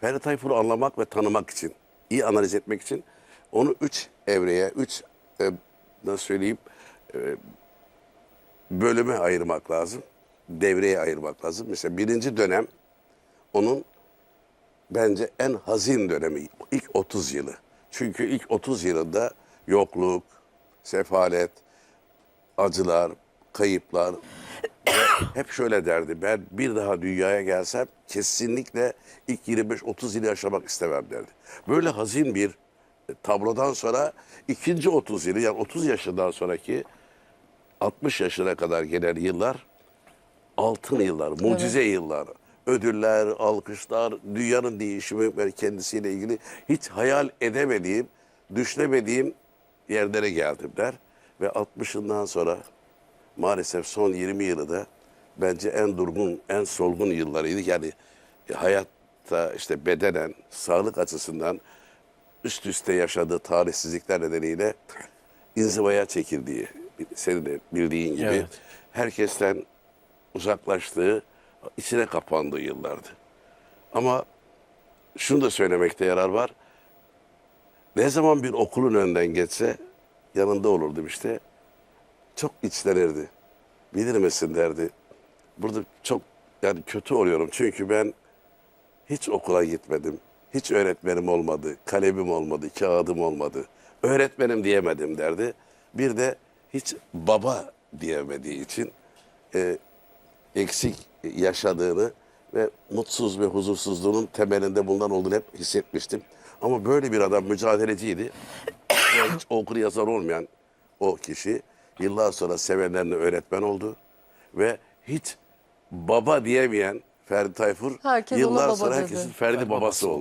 Ferdi Tayfur'u anlamak ve tanımak için, iyi analiz etmek için onu üç evreye, üç e, nasıl söyleyeyim e, bölüme ayırmak lazım. Devreye ayırmak lazım. Mesela birinci dönem onun bence en hazin dönemi ilk 30 yılı. Çünkü ilk 30 yılında yokluk, sefalet, acılar, kayıplar hep şöyle derdi. Ben bir daha dünyaya gelsem kesinlikle ilk 25-30 yılı yaşamak istemem derdi. Böyle hazin bir tablodan sonra ikinci 30 yılı yani 30 yaşından sonraki 60 yaşına kadar gelen yıllar altın yıllar, mucize yıllar. Ödüller, alkışlar, dünyanın değişimi ve kendisiyle ilgili hiç hayal edemediğim, düşünemediğim yerlere geldim der. Ve 60'ından sonra maalesef son 20 yılı da bence en durgun, en solgun yıllarıydı. Yani hayatta işte bedenen, sağlık açısından üst üste yaşadığı talihsizlikler nedeniyle inzivaya çekildiği, senin de bildiğin gibi Evet. herkesten uzaklaştığı, içine kapandığı yıllardı. Ama şunu da söylemekte yarar var. Ne zaman bir okulun önünden geçse yanında olurdum işte. Çok içlenirdi. Bilir misin derdi. Burada çok yani kötü oluyorum çünkü ben hiç okula gitmedim. Hiç öğretmenim olmadı, kalemim olmadı, kağıdım olmadı. Öğretmenim diyemedim derdi. Bir de hiç baba diyemediği için e, eksik yaşadığını ve mutsuz ve huzursuzluğunun temelinde bundan olduğunu hep hissetmiştim. Ama böyle bir adam mücadeleciydi. Hiç okur yazar olmayan o kişi yıllar sonra sevenlerine öğretmen oldu. Ve hiç baba diyemeyen Ferdi Tayfur Herkes ona yıllar baba sonra dedi. herkesin Ferdi babası oldu.